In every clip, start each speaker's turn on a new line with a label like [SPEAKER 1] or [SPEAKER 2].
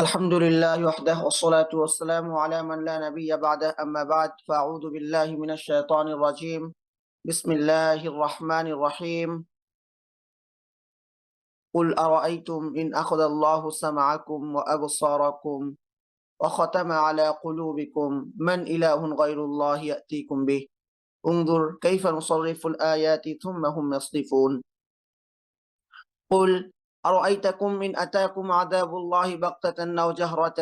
[SPEAKER 1] الحمد لله وحده والصلاة والسلام على من لا نبي بعده. أما بعد فأعوذ بالله من الشيطان الرجيم. بسم الله الرحمن الرحيم. قل أرأيتم إن أخذ الله سمعكم وأبصاركم وختم على قلوبكم؟ من إله غير الله يأتيكم به؟ انظر كيف نصرف الآيات ثم هم يصدفون قل أرأيتكم إن أتاكم عذاب الله بغتة أو جهرة؟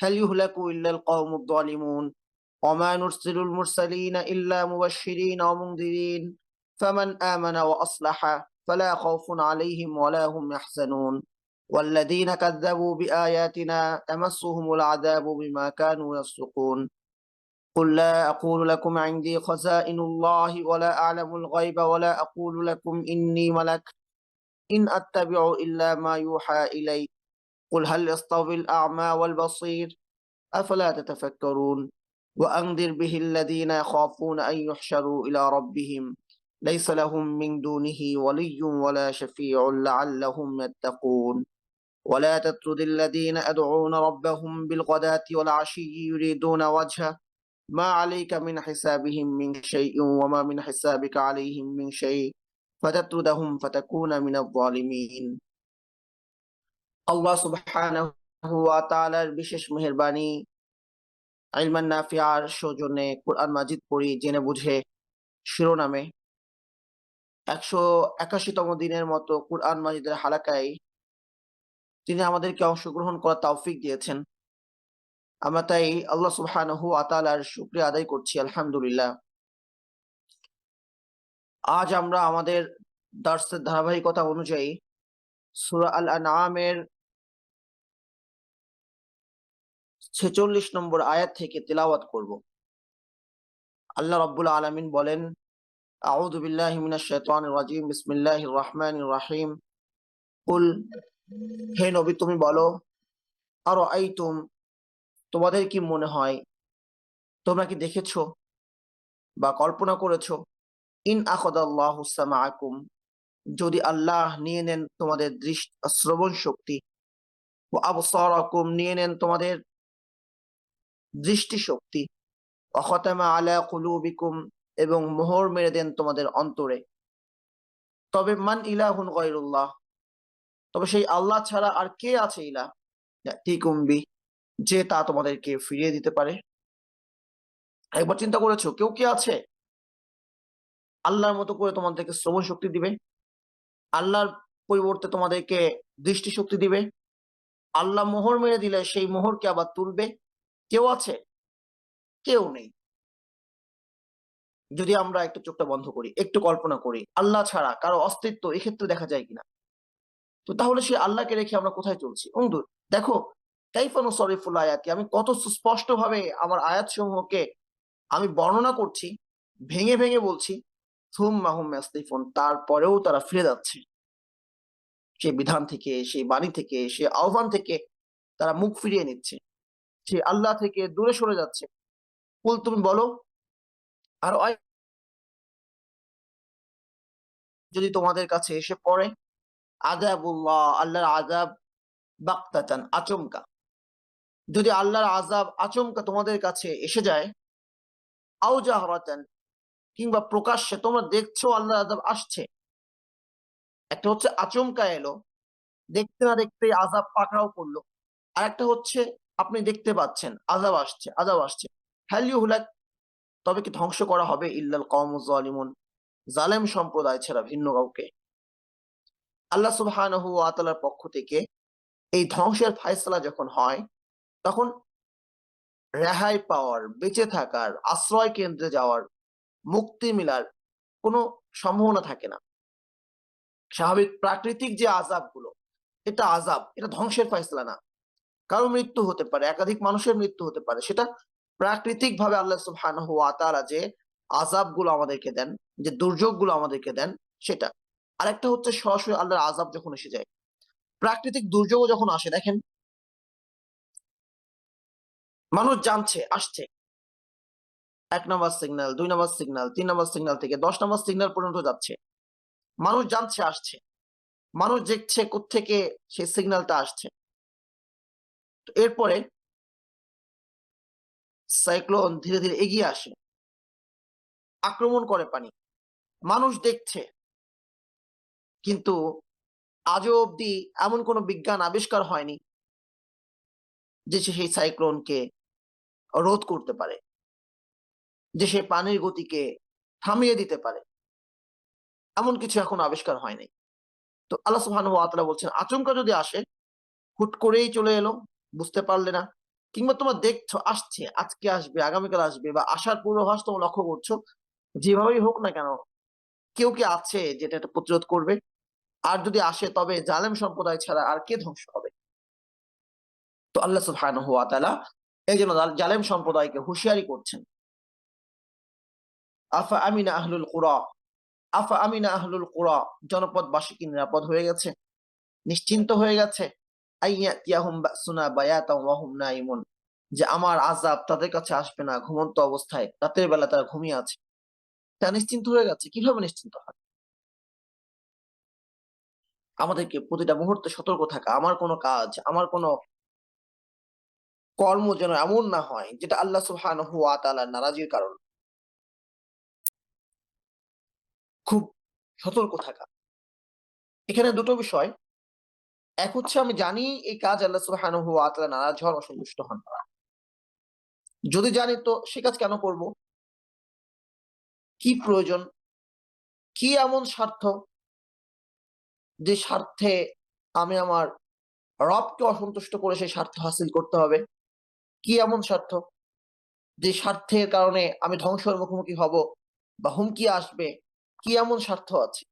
[SPEAKER 1] هل يهلك إلا القوم الظالمون؟ وما نرسل المرسلين إلا مبشرين ومنذرين. فمن آمن وأصلح فلا خوف عليهم ولا هم يحزنون. والذين كذبوا بآياتنا تمسهم العذاب بما كانوا يصدقون قل لا أقول لكم عندي خزائن الله ولا أعلم الغيب ولا أقول لكم إني ملك. إن أتبع إلا ما يوحى إلي. قل هل يستوي الأعمى والبصير؟ أفلا تتفكرون؟ وأنذر به الذين يخافون أن يحشروا إلى ربهم. ليس لهم من دونه ولي ولا شفيع لعلهم يتقون. ولا تطرد الذين أدعون ربهم بالغداة والعشي يريدون وجهه. ما عليك من حسابهم من شيء وما من حسابك عليهم من شيء. ফাতাতুদাহুম ফাতাকুনা মিনাজ জালিমিন আল্লাহ সুবহানাহু ওয়া তাআলার বিশেষ মেহেরবানি, ইলমান নাফিয়ার সৌজন্যে কোরআন মাজিদ পড়ি, জেনে বুঝে শিরোনামে। একশো একাশিতম দিনের মতো কোরআন মাজিদের হালাকায় তিনি আমাদেরকে অংশগ্রহণ করার তৌফিক দিয়েছেন। আমরা তাই আল্লাহ সুবহানাহু আতালার শুক্রিয়া আদায় করছি, আলহামদুলিল্লাহ। আজ আমরা আমাদের দার্সের ধারাবাহিকতা অনুযায়ী সুরা আল আনামের ছেচল্লিশ নম্বর আয়াত থেকে তেলাওয়াত করব। আল্লাহ রাব্বুল আলামিন বলেন, আউযু বিল্লাহি মিনাশ শাইতানির রাজিম, বিসমিল্লাহির রহমানির রহিম। কুল, হে নবী, তুমি বলো আর আইতুম তোমাদের কি মনে হয়? তোমরা কি দেখেছ বা কল্পনা করেছ ইন সামাআকুম, যদি আল্লাহ নিয়ে নেন তোমাদের দৃষ্টি, শ্রবণ শক্তি ও আবসারাকুম, নিয়ে নেন তোমাদের দৃষ্টি শক্তি অখতামা আলা কুলুবিকুম, এবং মোহর মেরে দেন তোমাদের অন্তরে। তবে মান ইলাহুন গায়রুল্লাহ, তবে সেই আল্লাহ ছাড়া আর কে আছে ইলাহ? ইয়াতিকুমবি যে তা তোমাদেরকে ফিরিয়ে দিতে পারে। একবার চিন্তা করেছ, কেউ কি আছে? আল্লাহর মতো করে তোমাদেরকে শ্রবণ শক্তি দিবে। আল্লাহর পরিবর্তে তোমাদেরকে দৃষ্টি শক্তি দিবে। আল্লাহ মোহর মেরে দিলে সেই মোহরকে আবার তুলবে। কেউ আছে? কেউ নেই। যদি আমরা একটু চোখটা বন্ধ করি, একটু কল্পনা করি, আল্লাহ ছাড়া কারও অস্তিত্ব এক্ষেত্রে দেখা যায় কিনা? তো তাহলে সেই আল্লাহকে রেখে আমরা কোথায় চলছি? বন্ধু দেখো কাইফানু সরিফুল আয়াতি, আমি কত সুস্পষ্ট ভাবে আমার আয়াত সমূহকে আমি বর্ণনা করছি, ভেঙে ভেঙে বলছি তারপরেও তারা ফিরে যাচ্ছে। সেই বিধান থেকে, সেই বাণী থেকে, সেই আহ্বান থেকে তারা মুখ ফিরিয়ে নিচ্ছে। সে আল্লাহ থেকে দূরে সরে যাচ্ছে। কুল তুমি বলো, আর যদি তোমাদের কাছে এসে পড়ে আজাবুল্লাহ আল্লাহর আজাব বাক্তা চান আচমকা। যদি আল্লাহর আজাব আচমকা তোমাদের কাছে এসে যায় আউ জাহরাতান কিংবা প্রকাশ্যে তোমরা দেখছ আল্লাহ আজাব আসছে। একটা হচ্ছে আচমকা এলো, দেখতে না দেখতে আজাব পাকড়াও করল। আর একটা হচ্ছে, আপনি দেখতে পাচ্ছেন আজাব আসছে আজাব আসছে। হ্যালিউ হুলাক তবে কি ধ্বংস করা হবে? ইল্লাল কম জালেম সম্প্রদায় ছাড়া ভিন্ন কাউকে। আল্লাহ সুবহানাহু ওয়া তাআলার পক্ষ থেকে এই ধ্বংসের ফায়সালা যখন হয়, তখন রেহাই পাওয়ার, বেঁচে থাকার, আশ্রয় কেন্দ্রে যাওয়ার মুক্তি মিলার কোনো সম্ভাবনা থাকে না। স্বাভাবিক প্রাকৃতিক যে আজাবগুলো এটা আজাব এটা ধ্বংসের ফয়সলা না। কারও মৃত্যু হতে পারে, একাধিক মানুষের মৃত্যু হতে পারে, সেটা প্রাকৃতিক ভাবে আল্লাহ সুবহানাহু ওয়া তাআলা যে আজাবগুলো আমাদেরকে দেন, যে দুর্যোগগুলো আমাদেরকে দেন, সেটা। আরেকটা হচ্ছে সরাসরি আল্লাহর আজাব যখন এসে যায়, প্রাকৃতিক দুর্যোগও যখন আসে, দেখেন, মানুষ জানছে, আসছে। এক নম্বর সিগন্যাল দুই নম্বর সিগন্যাল তিন নম্বর সিগন্যাল থেকে দশ নম্বর সিগন্যাল পর্যন্ত যাচ্ছে। মানুষ জানছে, আসছে। মানুষ দেখছে থেকে সেই সিগন্যালটা আসছে। এরপরে সাইক্লোন ধীরে ধীরে এগিয়ে আসে। আক্রমণ করে পানি। মানুষ দেখছে। কিন্তু আজও অবধি এমন কোনো বিজ্ঞান আবিষ্কার হয়নি যে সে সেই সাইক্লোনকে রোধ করতে পারে। যে সে পানির গতিকে থামিয়ে দিতে পারে। এমন কিছু এখন আবিষ্কার হয়নি তো আল্লাহ সুবহান বলছেন, আচমকা যদি আসে, হুট করেই চলে এলো, বুঝতে পারলে না। কিংবা তোমার দেখছ, আসছে, আজকে আসবে, আগামীকাল আসবে, বা আসার পূর্বাভাস তোমার লক্ষ্য করছ, যেভাবেই হোক না কেন, কেউ কি আছে যেটা এটা প্রতিরোধ করবে? আর যদি আসে, তবে জালেম সম্প্রদায় ছাড়া আর কে ধ্বংস হবে? তো আল্লাহ সুবহানাহু ওয়া তাআলা এই জন্য জালেম সম্প্রদায়কে হুঁশিয়ারি করছেন। আফা আমিনা আহলুল কুরা, আফা আমিনা আহলুল কুরা জনপদবাসী কি নিরাপদ হয়ে গেছে, নিশ্চিন্ত হয়ে গেছে। যে আমার আযাব তাদের কাছে আসবে না, ঘুমন্ত অবস্থায়, রাতের বেলা তারা ঘুমিয়ে আছে। তা নিশ্চিন্ত হয়ে গেছে, কীভাবে নিশ্চিন্ত হয়? আমাদেরকে প্রতিটা মুহূর্তে সতর্ক থাকা, আমার কোনো কাজ, আমার কোনো কর্ম যেন এমন না হয়, যেটা আল্লাহ সুবহানাহু হুয়া তাআলার নারাজির কারণ। খুব সতর্ক থাকা। এখানে দুটো বিষয়। এক হচ্ছে আমি জানি এই কাজ আল্লাহ সুবহানাহু ওয়া নারাজ হন অসন্তুষ্ট হন যদি জানি তো সে কাজ কেন করব? কি প্রয়োজন? কি এমন স্বার্থ? যে স্বার্থে আমি আমার রবকে অসন্তুষ্ট করে সেই স্বার্থ হাসিল করতে হবে? কি এমন স্বার্থ? যে স্বার্থের কারণে আমি ধ্বংসের মুখোমুখি হব বা হুমকি আসবে? কি এমন স্বার্থ আছে?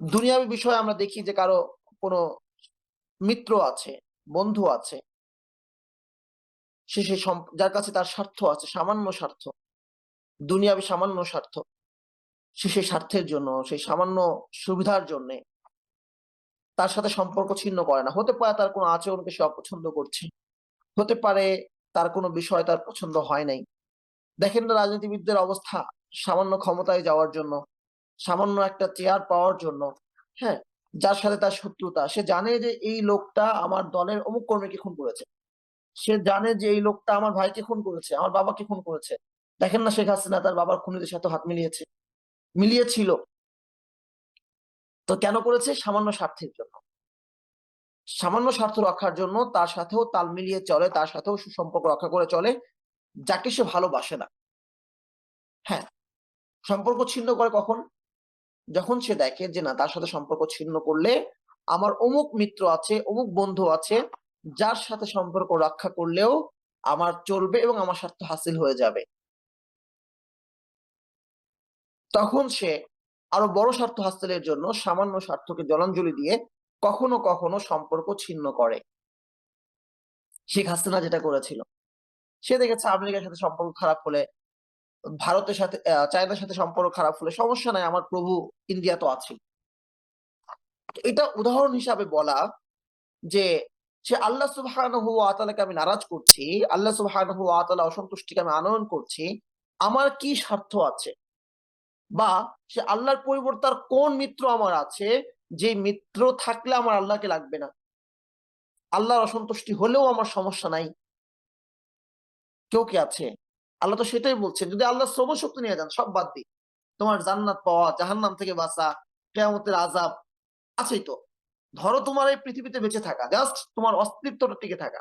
[SPEAKER 1] দুনিয়াবি বিষয়ে আমরা দেখি যে কারও কোনো মিত্র আছে, বন্ধু আছে। সে সেই যার কাছে তার স্বার্থ আছে, সামান্য স্বার্থ। দুনিয়াবি সামান্য স্বার্থ। সে সেই স্বার্থের জন্য সেই সামান্য সুবিধার জন্যে তার সাথে সম্পর্ক ছিন্ন করে না। হতে পারে তার কোনো আচরণকে সে অপছন্দ করছে। হতে পারে তার কোনো বিষয় তার পছন্দ হয় নাই। দেখেন না রাজনীতিবিদদের অবস্থা সামান্য ক্ষমতায় যাওয়ার জন্য, সামান্য একটা চেয়ার পাওয়ার জন্য হ্যাঁ? যার সাথে তার শত্রুতা। সে জানে যে এই লোকটা আমার দলের অমুক কর্মীকে খুন করেছে। সে জানে যে এই লোকটা আমার ভাইকে খুন করেছে, আমার বাবাকে খুন করেছে। দেখেন না শেখ হাসিনা তার বাবার খুনিদের সাথে হাত মিলিয়েছে। মিলিয়েছিল। তো কেন করেছে? সামান্য স্বার্থের জন্য। সামান্য স্বার্থ রক্ষার জন্য তার সাথেও তাল মিলিয়ে চলে, তার সাথেও সুসম্পর্ক রক্ষা করে চলে। যাকে সে ভালোবাসে না। হ্যাঁ সম্পর্ক ছিন্ন করে কখন? যখন সে দেখে যে, না, তার সাথে সম্পর্ক ছিন্ন করলে আমার অমুক মিত্র আছে, অমুক বন্ধু আছে, যার সাথে সম্পর্ক রক্ষা করলেও আমার চলবে এবং আমার স্বার্থ হাসিল হয়ে যাবে। তখন সে আরও বড় স্বার্থ হাসিলের জন্য সামান্য স্বার্থকে জলাঞ্জলি দিয়ে কখনো কখনো সম্পর্ক ছিন্ন করে। শেখ হাসিনা যেটা করেছিল সে দেখেছে আমেরিকার সাথে সম্পর্ক খারাপ হলে, ভারতের সাথে চায়নার সাথে সম্পর্ক খারাপ হলে সমস্যা নাই, আমার প্রভু ইন্ডিয়া তো আছে এটা উদাহরণ হিসাবে বলা যে, সে আল্লাহ সুবহানাহু ওয়া তাআলাকে আমি নারাজ করছি, আল্লাহ সুবহানাহু ওয়া তাআলা অসন্তুষ্টিকে আমি আনয়ন করছি, আমার কি স্বার্থ আছে? বা সে আল্লাহর পরিবর্তে আর কোন মিত্র আমার আছে, যে মিত্র থাকলে আমার আল্লাহকে লাগবে না? আল্লাহর অসন্তুষ্টি হলেও আমার সমস্যা নাই কেউ কি আছে? আল্লাহ তো সেটাই বলছেন, যদি আল্লাহ শ্রম শক্তি নিয়ে যান, সব বাদ দিই তোমার জান্নাত পাওয়া, জাহান্নাম থেকে বাঁচা, কেয়ামতের আজাব আছেই তো। ধরো তোমার এই পৃথিবীতে বেঁচে থাকা জাস্ট তোমার অস্তিত্বটা টিকে থাকা।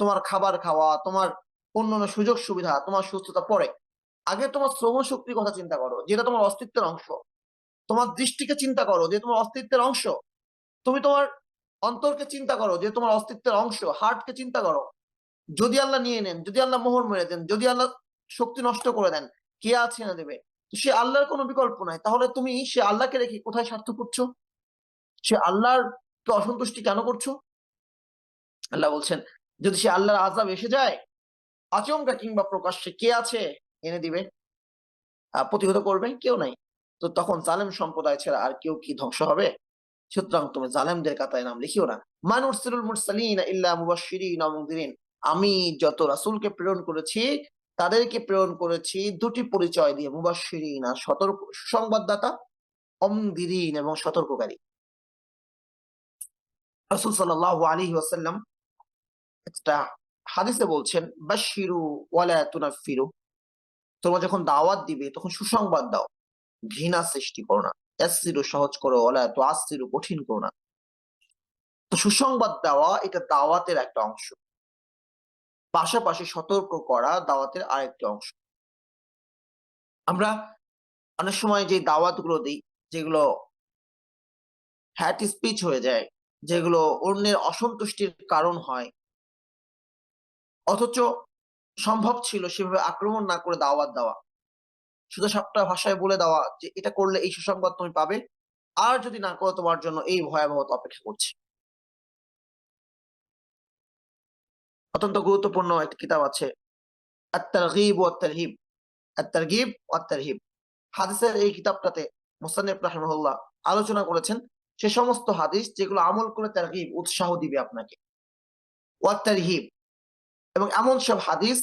[SPEAKER 1] তোমার খাবার খাওয়া, তোমার অন্যান্য সুযোগ সুবিধা তোমার সুস্থতা পরে। আগে তোমার শ্রম শক্তির কথা চিন্তা করো, যেটা তোমার অস্তিত্বের অংশ। তোমার দৃষ্টিকে চিন্তা করো, যে তোমার অস্তিত্বের অংশ। তুমি তোমার অন্তরকে চিন্তা করো, যে তোমার অস্তিত্বের অংশ। হার্টকে চিন্তা করো। যদি আল্লাহ নিয়ে নেন, যদি আল্লাহ মোহর মেরে দেন, যদি আল্লাহ শক্তি নষ্ট করে দেন, কে আছে না দেবে? সে আল্লাহর কোনো বিকল্প নাই। তাহলে তুমি সে আল্লাহকে রেখে কোথায় স্বার্থ করছ সে আল্লাহর অসন্তুষ্টি কেন করছ? আল্লাহ বলছেন, যদি সে আল্লাহর আজাব এসে যায়, আচমকা কিংবা প্রকাশ্যে কে আছে এনে দিবে? প্রতিহত করবে? কেউ নাই। তো তখন জালেম সম্প্রদায় ছাড়া আর কেউ কি ধ্বংস হবে? সুতরাং তুমি জালেমদের কাতায় নাম লিখিও না। মুরসালিন ইল্লা মুবাশশিরিন ওয়া আমি যত রাসূলকে প্রেরণ করেছি, তাদেরকে প্রেরণ করেছি দুটি পরিচয় দিয়ে, মুবাশশিরিন আর সতর্ক সংবাদদাতা অমদিরিন এবং সতর্ককারী। রাসূল সাল্লাল্লাহু আলাইহি ওয়াসাল্লাম একটা হাদিসে বলছেন, বাশশিরু ওয়ালা তুনাফিরু তোমরা যখন দাওয়াত দিবে, তখন সুসংবাদ দাও। ঘৃণা সৃষ্টি করো না। ইয়াসসিরু সহজ করো ওলা ওয়ালা তুআসসিরু কঠিন করো না। তো সুসংবাদ দেওয়া এটা দাওয়াতের একটা অংশ। পাশাপাশি সতর্ক করা দাওয়াতের আরেকটি অংশ। আমরা অনেক সময় যে দাওয়াতগুলো দিই, যেগুলো হ্যাট স্পিচ হয়ে যায়, যেগুলো অন্যের অসন্তুষ্টির কারণ হয়, অথচ সম্ভব ছিল সেভাবে আক্রমণ না করে দাওয়াত দেওয়া। শুধু সাপটা ভাষায় বলে দেওয়া যে, এটা করলে এই সুসংবাদ তুমি পাবে, আর যদি না করো, তোমার জন্য এই ভয়াবহতা অপেক্ষা করছে। অত্যন্ত গুরুত্বপূর্ণ একটি কিতাব আছে। হাদিসের এই কিতাবটাতে মুসান্নিফ রাহিমাহুল্লাহ আলোচনা করেছেন, সে সমস্ত হাদিস যেগুলো আমল করে তারগিব উৎসাহ দিবে আপনাকে। ওয়া তারহিব এবং এমন সব হাদিস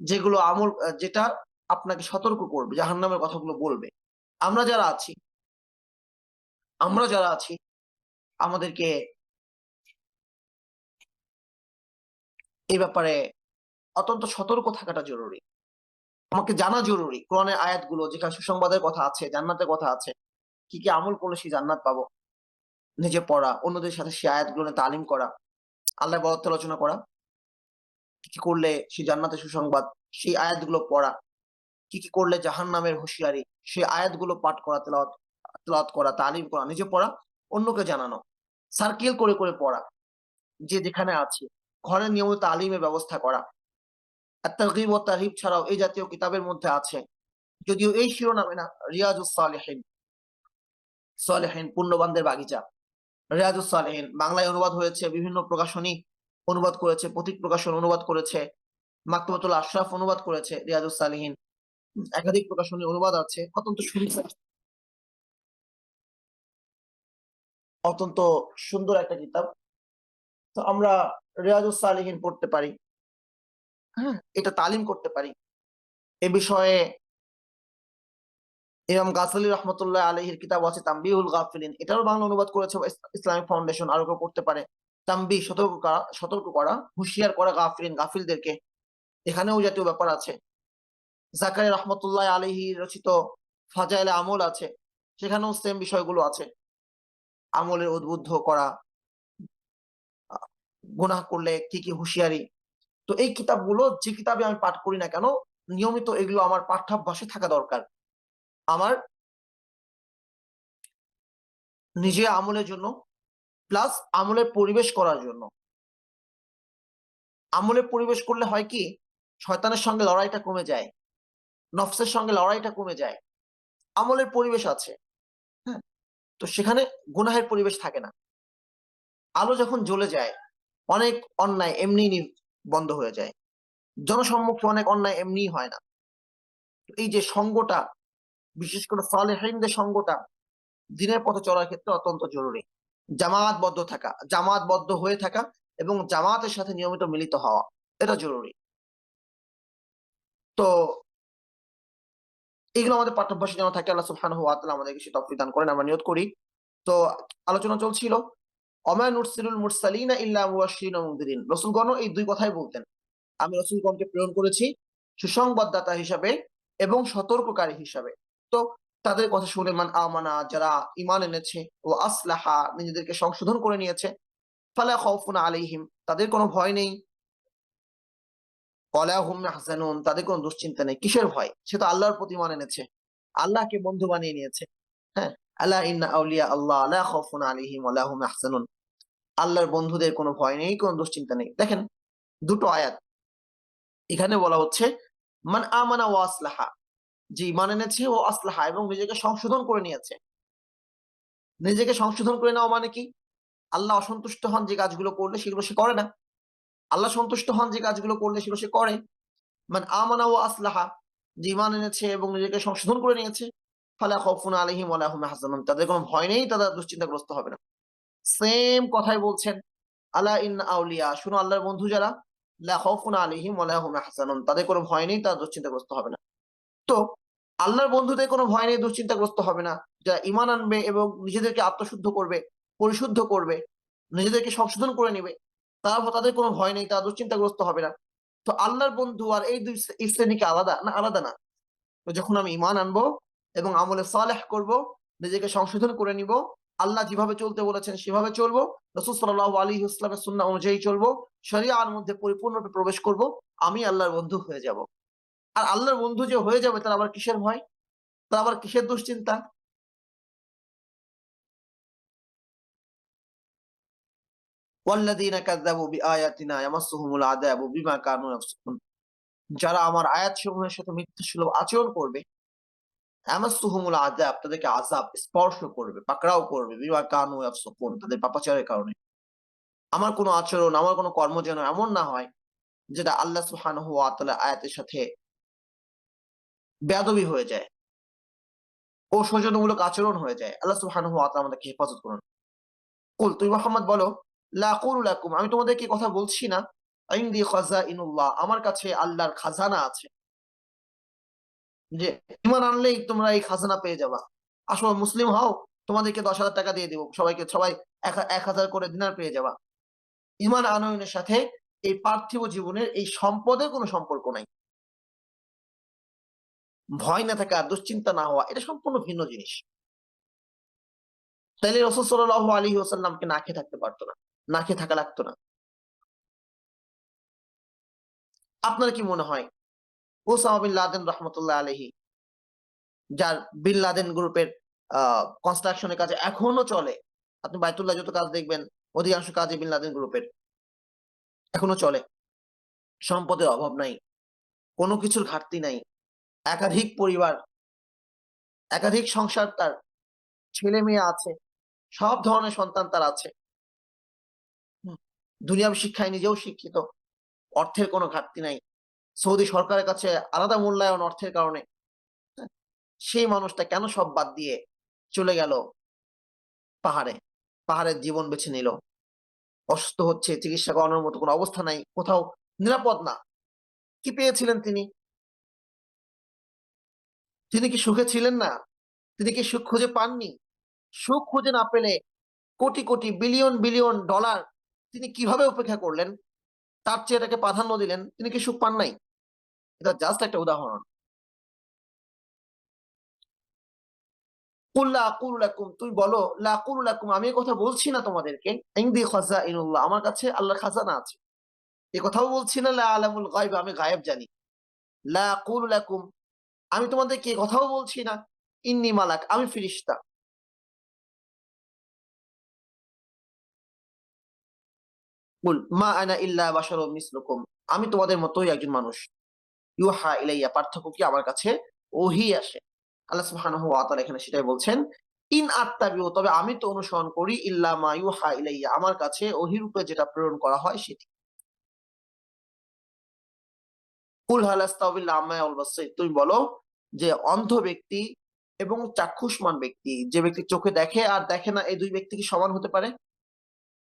[SPEAKER 1] যেগুলো আমল, যেটা আপনাকে সতর্ক করবে, জাহান্নামের কথাগুলো বলবে। আমরা যারা আছি, আমরা যারা আছি, আমাদেরকে এই ব্যাপারে অত্যন্ত সতর্ক থাকাটা জরুরি। আমাকে জানা জরুরি, কোরআনের আয়াতগুলো, যেখানে সুসংবাদের কথা আছে, জান্নাতের কথা আছে, কি কি আমল করলে সেই জান্নাত পাবো? নিজে পড়া, অন্যদের সাথে সেই আয়াতগুলো নিয়ে তালিম করা আল্লাহ বরত্ব আলোচনা করা, কি করলে সেই জান্নাতের সুসংবাদ, সেই আয়াতগুলো পড়া, কি কি করলে জাহান নামের হুঁশিয়ারি, সেই আয়াতগুলো পাঠ করা, তেলাওয়াত তেলাওয়াত করা, তালিম করা, নিজে পড়া, অন্যকে জানানো, সার্কেল করে করে পড়া, যে যেখানে আছে। ঘরে নিয়মিত তালিমের ব্যবস্থা করা। আর ও তারহিব ছাড়াও এই জাতীয় কিতাবের মধ্যে আছে। যদিও এই শিরোনামে না, রিয়াজুস সালেহিন। সালেহিন পুণ্যবানদের বাগিচা। রিয়াজুস বাংলায় অনুবাদ হয়েছে, বিভিন্ন প্রকাশনী অনুবাদ করেছে, প্রতীক প্রকাশন অনুবাদ করেছে, মাকতবাতুল আশরাফ অনুবাদ করেছে রিয়াজুস সালেহিন। একাধিক প্রকাশনী অনুবাদ আছে, অত্যন্ত সুন্দর অত্যন্ত সুন্দর একটা কিতাব। তো আমরা রিয়াজুস সালেহিন পড়তে পারি। হ্যাঁ এটা তালিম করতে পারি। এ বিষয়ে ইমাম গাছালি রহমতুল্লাহ আলহির কিতাব আছে তাম্বিহুল গাফিলিন। এটারও বাংলা অনুবাদ করেছে ইসলামিক ফাউন্ডেশন আরও কেউ করতে পারে। তাম্বি সতর্ক করা সতর্ক করা হুঁশিয়ার করা গাফিলিন গাফিলদেরকে। এখানেও জাতীয় ব্যাপার আছে। জাকারি রহমতুল্লাহ আলহি রচিত ফাজাইল আমল আছে। সেখানেও সেম বিষয়গুলো আছে। আমলের উদ্বুদ্ধ করা গুনাহ করলে কি কি হুঁশিয়ারি? তো এই কিতাবগুলো যে কিতাবে আমি পাঠ করি না কেন, নিয়মিত এগুলো আমার পাঠ্যাভ্যাসে থাকা দরকার। আমার নিজে আমলের জন্য প্লাস আমলের পরিবেশ করার জন্য। আমলের পরিবেশ করলে হয় কি, শয়তানের সঙ্গে লড়াইটা কমে যায়, নফসের সঙ্গে লড়াইটা কমে যায়। আমলের পরিবেশ আছে হ্যাঁ? তো সেখানে গুনাহের পরিবেশ থাকে না। আলো যখন জ্বলে যায় অনেক অন্যায় এমনি বন্ধ হয়ে যায়। জনসম্মুখে অনেক অন্যায় এমনি হয় না। এই যে সঙ্গটা, বিশেষ করে সালেহিনদের সঙ্গটা, দিনের পথে চলার ক্ষেত্রে অত্যন্ত জরুরি। জামায়াতবদ্ধ থাকা, জামায়াতবদ্ধ হয়ে থাকা এবং জামায়াতের সাথে নিয়মিত মিলিত হওয়া, এটা জরুরি। তো এগুলো আমাদের পাঠ্যাভ্যাসে যেন থাকে। আল্লাহ সুবহানাহু ওয়া তাআলা আমাদেরকে সেটা দান করেন। আমরা নিয়ত করি। তো আলোচনা চলছিল। ওয়া রাসূলগণ এই দুই কথাই বলতেন। আমি রাসূলগণকে প্রেরণ করেছি সুসংবাদদাতা হিসাবে এবং সতর্ককারী হিসাবে। তো তাদের কথা শুনে মান আমানা, যারা ইমান এনেছে ও আসলাহা, নিজেদেরকে সংশোধন করে নিয়েছে, ফালা খাউফুন তাদের কোনো ভয় নেই। ইয়াহজানুন, তাদের কোনো দুশ্চিন্তা নেই। কিসের ভয়? সে তো আল্লাহর প্রতি মান এনেছে। আল্লাহকে বন্ধু বানিয়ে নিয়েছে। হ্যাঁ? আল্লাহ ইন্না আউলিয়া আল্লাহ, লা খাউফুন আলাইহিম ওয়ালা হুম ইয়াহজানুন। আল্লাহর বন্ধুদের কোনো ভয় নেই, কোনো দুশ্চিন্তা নেই। দেখেন, দুটো আয়াত। এখানে বলা হচ্ছে, মান আমানা ওয়া আসলাহা। যে ইমান এনেছে ও আসলাহা এবং নিজেকে সংশোধন করে নিয়েছে। নিজেকে সংশোধন করে নেওয়া মানে কি? আল্লাহ অসন্তুষ্ট হন যে কাজগুলো করলে সেগুলো সে করে না। আল্লাহ সন্তুষ্ট হন যে কাজগুলো করলে সেগুলো সে করে। মানে আমানা ও আসলাহা। যে ইমান এনেছে এবং নিজেকে সংশোধন করে নিয়েছে। ফালা খফুন আলহিম আলাহুম হাসানুন তাদের কোনো ভয় নেই, তারা দুশ্চিন্তাগ্রস্ত হবে না। সেম কথাই বলছেন। আলা ইন আউলিয়া, শুনো আল্লাহর বন্ধু যারা হাসানুন তাদের কোনো ভয় নেই, তারা দুশ্চিন্তাগ্রস্ত হবে না। তো আল্লাহর বন্ধুদের কোনো ভয় নেই, দুশ্চিন্তাগ্রস্ত হবে না। যারা ইমান আনবে এবং নিজেদেরকে আত্মশুদ্ধ করবে, পরিশুদ্ধ করবে, নিজেদেরকে সংশোধন করে নেবে তারপর তাদের কোনো ভয় নেই, তারা দুশ্চিন্তাগ্রস্ত হবে না। তো আল্লাহর বন্ধু আর এই দুই শ্রেণীকে আলাদা না আলাদা না। তো যখন আমি ইমান আনব এবং আমলে সালেহ করব, নিজেকে সংশোধন করে নিব আল্লাহ যেভাবে চলতে বলেছেন সেভাবে চলবো। রসুল সাল্লাহ আলী ইসলামের সুন্না অনুযায়ী চলবো। সরিয়ার মধ্যে পরিপূর্ণরূপে প্রবেশ করব। আমি আল্লাহর বন্ধু হয়ে যাব। আর আল্লাহর বন্ধু যে হয়ে যাবে তার আবার কিসের ভয়? তার আবার কিসের দুশ্চিন্তা? যারা আমার আয়াত সমূহের সাথে মিথ্যা সুলভ আচরণ করবে ইয়ামাসসুহুমুল আযাব, তাদেরকে স্পর্শ করবে, পাকড়াও করবে বিমা কানু তাদের পাপাচারের কারণে। আমার কোনো আচরণ, আমার কোনো কর্ম যেন এমন না হয়, যেটা আল্লাহ আয়াতের সাথে হয়ে যায় ও সৌজন্যমূলক আচরণ হয়ে যায়। আল্লাহ তাআলা আমাদেরকে হেফাজত করুন। কুল তুই মোহাম্মদ বলো লাকুম, আমি তোমাদেরকে কথা বলছি না। আমার কাছে আল্লাহর খাজানা আছে। যে ইমান আনলেই তোমরা এই খাজানা পেয়ে যাবা। আসো, মুসলিম হও, তোমাদেরকে দশ হাজার টাকা দিয়ে দিব। সবাইকে, সবাই এক হাজার করে দিনার পেয়ে যাবা। ইমান আনয়নের সাথে এই পার্থিব জীবনের এই সম্পদের কোনো সম্পর্ক নাই। ভয় না থাকা, দুশ্চিন্তা না হওয়া, এটা সম্পূর্ণ ভিন্ন জিনিস। তাইলে রসুল সাল্লাহ আলী ওসাল্লামকে না খেয়ে থাকতে পারতো না না খেয়ে থাকা লাগতো না। আপনার কি মনে হয়? ওসামা বিন লাদেন রহমতুল্লাহ আলহি যার বিন লাদেন গ্রুপের কনস্ট্রাকশনের কাজে এখনও চলে। আপনি বাইতুল্লাহ যত কাজ দেখবেন অধিকাংশ কাজে বিন লাদেন গ্রুপের। এখনও চলে। সম্পদের অভাব নাই। কোনো কিছুর ঘাটতি নাই। একাধিক পরিবার একাধিক সংসার তার ছেলে মেয়ে আছে সব ধরনের সন্তান তার আছে। হুম, দুনিয়াবী শিক্ষায় নিজেও শিক্ষিত। অর্থের কোনো ঘাটতি নাই। সৌদি সরকারের কাছে আলাদা মূল্যায়ন অর্থের কারণে সেই মানুষটা কেন সব বাদ দিয়ে চলে গেল পাহাড়ে? পাহাড়ের জীবন বেছে নিল। অসুস্থ হচ্ছে, চিকিৎসা করানোর মতো কোনো অবস্থা নাই, কোথাও নিরাপদ না। কি পেয়েছিলেন তিনি? তিনি কি সুখে ছিলেন না? তিনি কি সুখ খুঁজে পাননি? সুখ খুঁজে না পেলে crore crore billion billion dollar তিনি কীভাবে উপেক্ষা করলেন? তার চেয়ে এটাকে প্রাধান্য দিলেন, তিনি কি সুখ পান নাই? এটা জাস্ট একটা উদাহরণ। তুই বলো লাকুম, আমি কথা বলছি না তোমাদেরকে। খাজাইনুল্লাহ, আমার কাছে আল্লাহর খাজানা আছে। এ কথাও বলছি না, লা আলামুল গায়ব, আমি গায়েব জানি। লাকুম, আমি তোমাদেরকে কথাও বলছি না। ইন্নি মালাক, আমি ফিরিস্তা। কুল মা আনা ইল্লা বাশারুম মিসলুকুম। আমি তোমাদের মতোই একজন মানুষ। ইউহা ইলাইয়া, পার্থক্য কি আমার কাছে? ওহি আসে। আল্লাহ সুবহানাহু ওয়া তাআলা এখানে সেটাই বলছেন, ইন আত্তাবিউ, তবে আমি তো অনুসরণ করি ইল্লা মা ইউহা ইলাইয়া, আমার কাছে ওহি রূপে যেটা প্রেরণ করা হয় সেটি। কুল হালাস্তাবিল্লাহ আম্মা ইয়াউল তুমি বলো যে অন্ধ ব্যক্তি এবং চাক্ষুষমান ব্যক্তি, যে ব্যক্তি চোখে দেখে আর দেখে না, এই দুই ব্যক্তি কি সমান হতে পারে?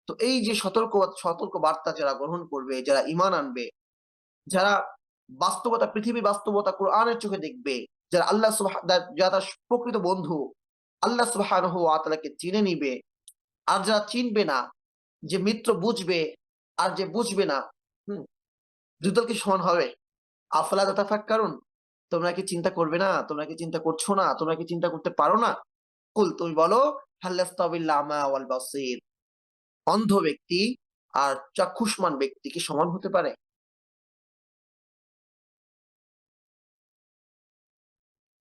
[SPEAKER 1] তো এই যে সতর্ক সতর্ক বার্তা যারা গ্রহণ করবে, যারা ইমান আনবে, যারা বাস্তবতা পৃথিবী বাস্তবতা কোরআনের চোখে দেখবে, যারা আল্লাহ যারা তার প্রকৃত বন্ধু, আল্লাহ সুবহানাহু ওয়া তাআলাকে চিনে নিবে, আর যারা চিনবে না, যে মিত্র বুঝবে, আর যে বুঝবে না, হুম দুদল কি সমান হবে? আফলা তাতাফাক্কারুন, তোমরা কি চিন্তা করবে না? তোমরা কি চিন্তা করছ না? তোমরা কি চিন্তা করতে পারো না? কুল, তুমি বলো হাল্লাস্তাবিল্লাহ আমা ওয়াল বাসীর। অন্ধ ব্যক্তি আর চাক্ষুষ্মান ব্যক্তি কি সমান হতে পারে?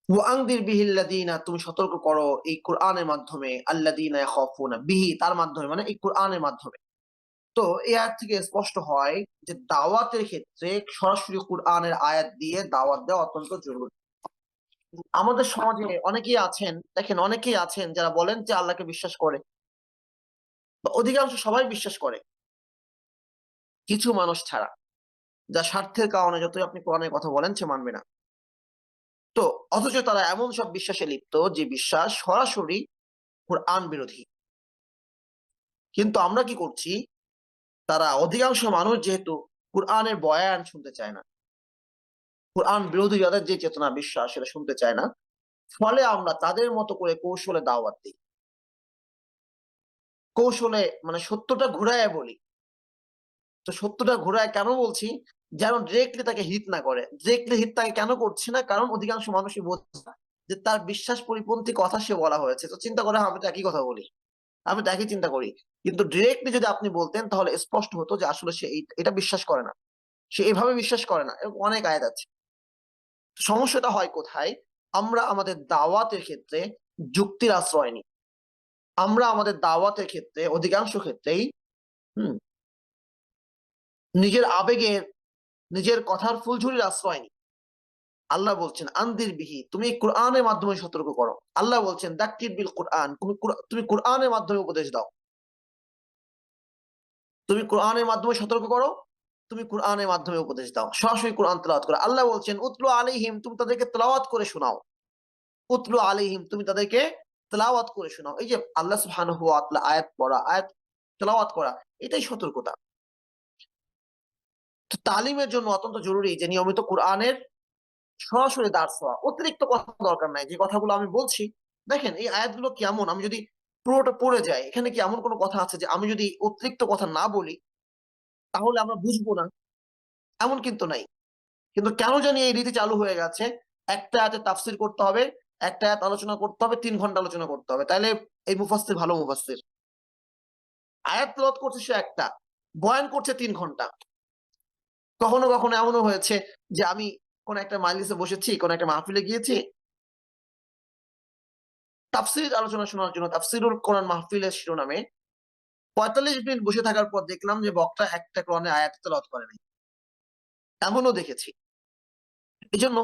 [SPEAKER 1] ওয়াংদির বিহিল্লাদিনা তুমি সতর্ক করো এই কোরআনের মাধ্যমে আল্লাদিনা ইয়াখাফুনা বিহি, তার মাধ্যমে মানে এই কোরআনের মাধ্যমে। তো এই আয়াত থেকে স্পষ্ট হয় যে দাওয়াতের ক্ষেত্রে সরাসরি কোরআনের আয়াত দিয়ে দাওয়াত দেওয়া অত্যন্ত জরুরি। আমাদের সমাজে অনেকেই আছেন, দেখেন অনেকেই আছেন যারা বলেন যে আল্লাহকে বিশ্বাস করে। বা অধিকাংশ সবাই বিশ্বাস করে। কিছু মানুষ ছাড়া, যা স্বার্থের কারণে যতই আপনি কোরআনের কথা বলেন সে মানবে না। তো অথচ তারা এমন সব বিশ্বাসে লিপ্ত যে বিশ্বাস সরাসরি কোরআন বিরোধী। কিন্তু আমরা কি করছি? তারা অধিকাংশ মানুষ যেহেতু কোরআনের বয়ান শুনতে চায় না, কোরআন বিরোধী যাদের যে চেতনা, বিশ্বাস, সেটা শুনতে চায় না, ফলে আমরা তাদের মতো করে কৌশলে দাওয়াত দিই। কৌশলে মানে সত্যটা ঘুরায় বলি। তো সত্যটা ঘুরায় কেন বলছি? যেন ডিরেক্টলি তাকে হিট না করে। ডিরেক্টলি হিট তাকে কেন করছি না? কারণ অধিকাংশ মানুষই বোঝে না যে তার বিশ্বাস পরিপন্থী কথা সে বলা হয়েছে। তো চিন্তা করে "হ্যাঁ, আমি তো একই কথা বলি। আমি তো একই চিন্তা করি। কিন্তু ডিরেক্টলি যদি আপনি বলতেন তাহলে স্পষ্ট হতো যে আসলে সে এটা বিশ্বাস করে না। সে এভাবে বিশ্বাস করে না। এরকম অনেক আয়াত আছে। সমস্যাটা হয় কোথায়? আমরা আমাদের দাওয়াতের ক্ষেত্রে যুক্তির আশ্রয় নিই। আমরা আমাদের দাওয়াতের ক্ষেত্রে, অধিকাংশ ক্ষেত্রেই, হুম, নিজের আবেগের, নিজের কথার ফুলঝুরির আশ্রয় নিই। আল্লাহ বলছেন, আন্দির বিহি, তুমি কোরআনের মাধ্যমে সতর্ক করো। আল্লাহ বলছেন দাক্কির বিল কোরআন তুমি কোরআনের মাধ্যমে উপদেশ দাও। তুমি কোরআনের মাধ্যমে সতর্ক করো, তুমি কোরআনের মাধ্যমে উপদেশ দাও। সরাসরি কোরআন তেলাওয়াত করো। আল্লাহ বলছেন, উতলু আলাইহিম, তুমি তাদেরকে তেলাওয়াত করে শোনাও। উতলু আলাইহিম, তুমি তাদেরকে তেলাওয়াত করে শোনাও। এই যে আল্লাহ ওয়া আয়াত পড়া, আয়াত তেলাওয়াত করা, এটাই সতর্কতা। তো তালিমের জন্য অত্যন্ত জরুরি যে নিয়মিত কোরআনের সরাসরি দার্স হওয়া। অতিরিক্ত কথা দরকার নাই। যে কথাগুলো আমি বলছি, দেখেন এই আয়াতগুলো কেমন? আমি যদি পুরোটা পড়ে যাই, এখানে কি এমন কোনো কথা আছে যে আমি যদি অতিরিক্ত কথা না বলি, তাহলে আমরা বুঝব না? এমন কিন্তু নাই। কিন্তু কেন জানি এই রীতি চালু হয়ে গেছে। একটা আয়াতে তাফসির করতে হবে একটা আয়াত আলোচনা করতে হবে তিন ঘণ্টা আলোচনা করতে হবে। তাহলে এই মুফাসসির ভালো মুফাসসির। আয়াত তেলাওয়াত করছে সে একটা, বয়ান করছে তিন ঘণ্টা। কখনো কখনো এমনও হয়েছে যে আমি কোন একটা মাইলিসে বসেছি, কোন একটা মাহফিলে গিয়েছি। তাফসির আলোচনা শোনার জন্য, তাফসিরুল কোরআন মাহফিলের শিরোনামে পঁয়তাল্লিশ মিনিট বসে থাকার পর দেখলাম যে বক্তা একটা কোরআনের আয়াত তেলাওয়াত করে নাই। এমনও দেখেছি। এই জন্য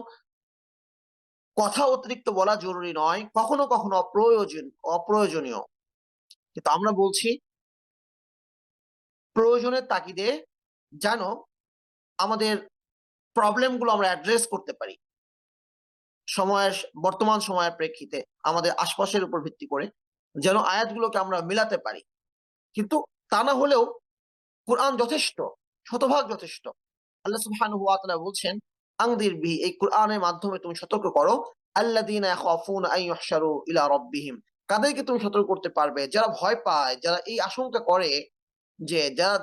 [SPEAKER 1] কথা অতিরিক্ত বলা জরুরি নয়, কখনো কখনো অপ্রয়োজন, অপ্রয়োজনীয়। কিন্তু আমরা বলছি, প্রয়োজনের তাগিদে যেন আমাদের প্রবলেমগুলো আমরা অ্যাড্রেস করতে পারি। সময়ের, বর্তমান সময়ের প্রেক্ষিতে আমাদের আশপাশের উপর ভিত্তি করে যেন আয়াতগুলোকে আমরা মিলাতে পারি। কিন্তু তা না হলেও কোরআন যথেষ্ট, শতভাগ যথেষ্ট। আল্লাহ সুবহানাহু ওয়া বলছেন আংদির বি এই কোরআনের মাধ্যমে তুমি সতর্ক করো। ইয়াখাফুনা ইলা রাব্বিহিম, কাদেরকে তুমি সতর্ক করতে পারবে। যারা ভয় পায়, যারা এই আশঙ্কা করে যে, যারা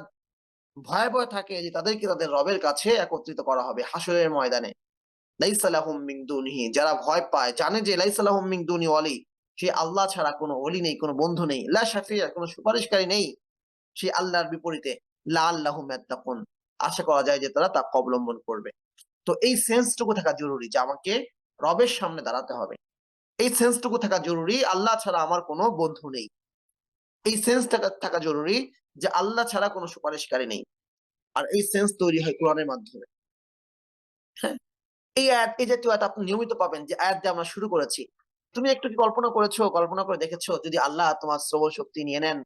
[SPEAKER 1] ভয়ে ভয়ে থাকে যে, তাদেরকে তাদের রবের কাছে একত্রিত করা হবে হাসরের ময়দানে। লাইসা লাহুম মিন দুনিহি, যারা ভয় পায়, জানে যে, লাইসা লাহুম দুনি ওয়ালি, সে আল্লাহ ছাড়া কোনো অলি নেই, কোনো বন্ধু নেই, লা শাফিয়া, কোনো সুপারিশকারী নেই। সে আল্লাহর বিপরীতে লা ইয়াত্তাকুন, আশা করা যায় যে, তারা তা অবলম্বন করবে। তো এই সেন্সটুকু থাকা জরুরি যে আমাকে রবের সামনে দাঁড়াতে হবে। এই সেন্সটুকু থাকা জরুরি, আল্লাহ ছাড়া আমার কোনো বন্ধু নেই। এই সেন্স থাকা জরুরি যে আল্লাহ ছাড়া কোনো সুপারিশকারী নেই। আর এই সেন্স তৈরি হয় কোরআনের মাধ্যমে। হ্যাঁ? এই আয়াত এই জাতীয় আয়াত আপনি নিয়মিত পাবেন যে আয়াত দিয়ে আমরা শুরু করেছি। তুমি একটু কি কল্পনা করেছ, কল্পনা করে দেখেছ যদি আল্লাহ তোমার শ্রবণ শক্তি নিয়ে নেন?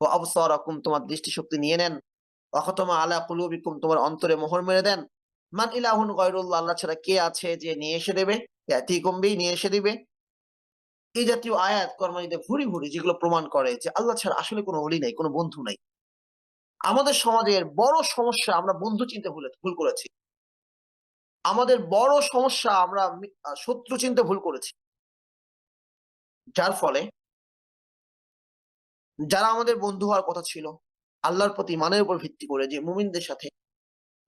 [SPEAKER 1] ও অবসরকুম তোমার দৃষ্টি শক্তি নিয়ে নেন। অখতমা আলা কুলুবিকুম, তোমার অন্তরে মোহর মেরে দেন। মান ইলাহুন গয়রুল্লাহ, আল্লাহ ছাড়া কে আছে যে নিয়ে এসে দেবে? ইয়াতি কমবি নিয়ে এসে দিবে? এই জাতীয় আয়াত কর্মানিতে ভুরি ভুরি যেগুলো প্রমাণ করে যে আল্লাহ ছাড়া আসলে কোনো অলি নাই, কোনো বন্ধু নাই। আমাদের সমাজের বড় সমস্যা আমরা বন্ধু চিনতে ভুলে, ভুল করেছি। আমাদের বড় সমস্যা আমরা শত্রু চিনতে ভুল করেছি। যার ফলে যারা আমাদের বন্ধু হওয়ার কথা ছিল, আল্লাহর প্রতি মানের উপর ভিত্তি করে যে মুমিনদের সাথে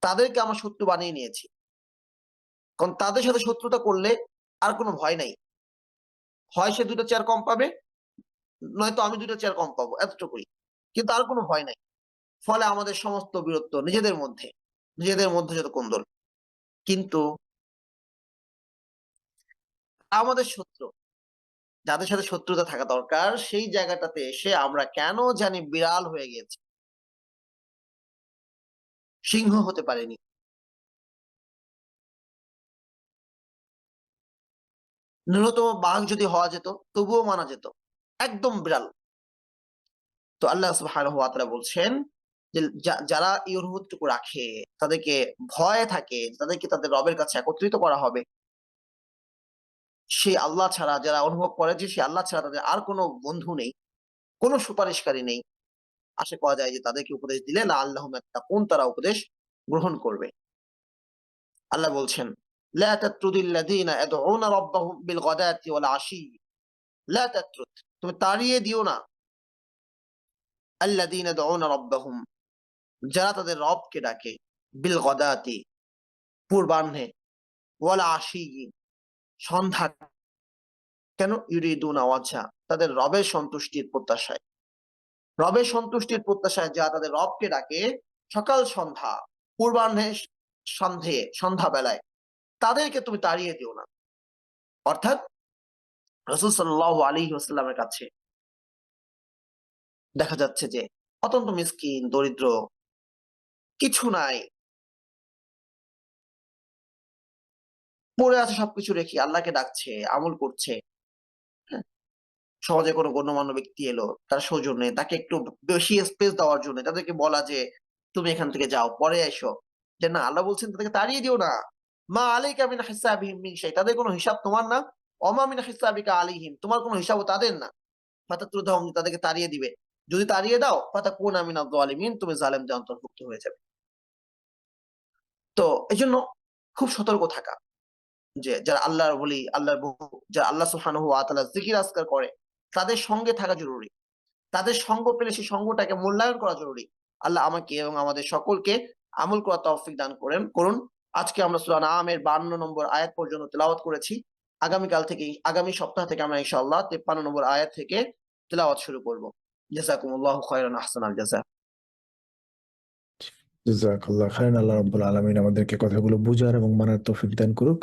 [SPEAKER 1] তাদেরকে আমরা শত্রু বানিয়ে নিয়েছি। কারণ তাদের সাথে শত্রুতা করলে আর কোনো ভয় নাই। হয় সে দুটো চেয়ার কম পাবে, নয়তো আমি দুটো চেয়ার কম পাবো, এতটুকুই। কিন্তু আর কোনো ভয় নাই। ফলে আমাদের সমস্ত বীরত্ব নিজেদের মধ্যে নিজেদের মধ্যে যত কোন্দল। কিন্তু আমাদের শত্রু, যাদের সাথে শত্রুতা থাকা দরকার, সেই জায়গাটাতে এসে আমরা কেন জানি বিড়াল হয়ে গেছি সিংহ হতে পারেনি। ন্যূনতম বাঘ যদি হওয়া যেত, তবুও মানা যেত। একদম বিড়াল। তো আল্লাহ ওয়া বলছেন যারা এই অনুভূতিটুকু রাখে, তাদেরকে ভয় থাকে, তাদেরকে তাদের রবের কাছে একত্রিত করা হবে। সে আল্লাহ ছাড়া যারা অনুভব করে যে, সে আল্লাহ ছাড়া তাদের আর কোনো বন্ধু নেই, কোনো সুপারিশকারী নেই। আশা করা যায় যে তাদেরকে উপদেশ দিলে না আল্লাহ কোন তারা উপদেশ গ্রহণ করবে আল্লাহ বলছেন لا تطرد الذين يدعون ربهم بالغداة والعشي لا تطرد তুমি তাড়িয়ে দিও না الذين يدعون ربهم যারা তাদের রবকে ডাকে বিল গদাতি পূর্বাহ্নে ওয়ালা আশি সন্ধ্যা কেন ইউরিদুন আওয়াজা তাদের রবের সন্তুষ্টির প্রত্যাশায় রবের সন্তুষ্টির প্রত্যাশায় যা তাদের রবকে ডাকে, সকাল সন্ধ্যা, পূর্বাহ্নে সন্ধে সন্ধ্যা বেলায় তাদেরকে তুমি তাড়িয়ে দিও না অর্থাৎ রসুল সাল্লাহ আলী কাছে দেখা যাচ্ছে যে অত্যন্ত মিসকিন, দরিদ্র, কিছু নাই পড়ে আছে সবকিছু রেখে আল্লাহকে ডাকছে, আমল করছে? সমাজে কোনো গণ্যমান্য ব্যক্তি এলো, তার সৌজন্যে তাকে একটু বেশি স্পেস দেওয়ার জন্য তাদেরকে বলা যে, তুমি এখান থেকে যাও, পরে এসো। যে না, আল্লাহ বলছেন, তাদেরকে তাড়িয়ে দিও না। মা আলাইকা মিন হিসাবিহিম মিন তাদের কোনো হিসাব তোমার না? অমা মিন হিসাবিকা আলাইহিম। তোমার কোনো হিসাবও তাদের না। ফাতাত্রুদাহুম তাদেরকে তাড়িয়ে দিবে। যদি তাড়িয়ে দাও, ফাতাকুনা মিনাজ জালিমিন তুমি জালেমদের অন্তর্ভুক্ত হয়ে যাবে। তো এই জন্য খুব সতর্ক থাকা যে, যারা আল্লাহর বলি, আল্লাহর বহু যারা আল্লাহ সুবহানাহু ওয়া তাআলা জিকির আজকার করে তাদের সঙ্গে থাকা জরুরি। তাদের সঙ্গ পেলে সেই সঙ্গটাকে মূল্যায়ন করা জরুরি। আল্লাহ আমাকে এবং আমাদের সকলকে আমল করা তৌফিক দান করেন, করুন। আজকে আমরা সূরা নামের 52 নম্বর আয়াত পর্যন্ত তেলাওয়াত করেছি। আগামীকাল থেকে, আগামী সপ্তাহ থেকে আমরা ইনশাআল্লাহ 53 নম্বর আয়াত থেকে তেলাওয়াত শুরু করব। জাযাকুমুল্লাহু খায়রান আহসানাল জাযা।
[SPEAKER 2] জাজাকাল্লাহ খাইরান আল্লাহ রাব্বুল আলামিন আমাদেরকে কথাগুলো বুঝার এবং মানার তৌফিক দান করুক।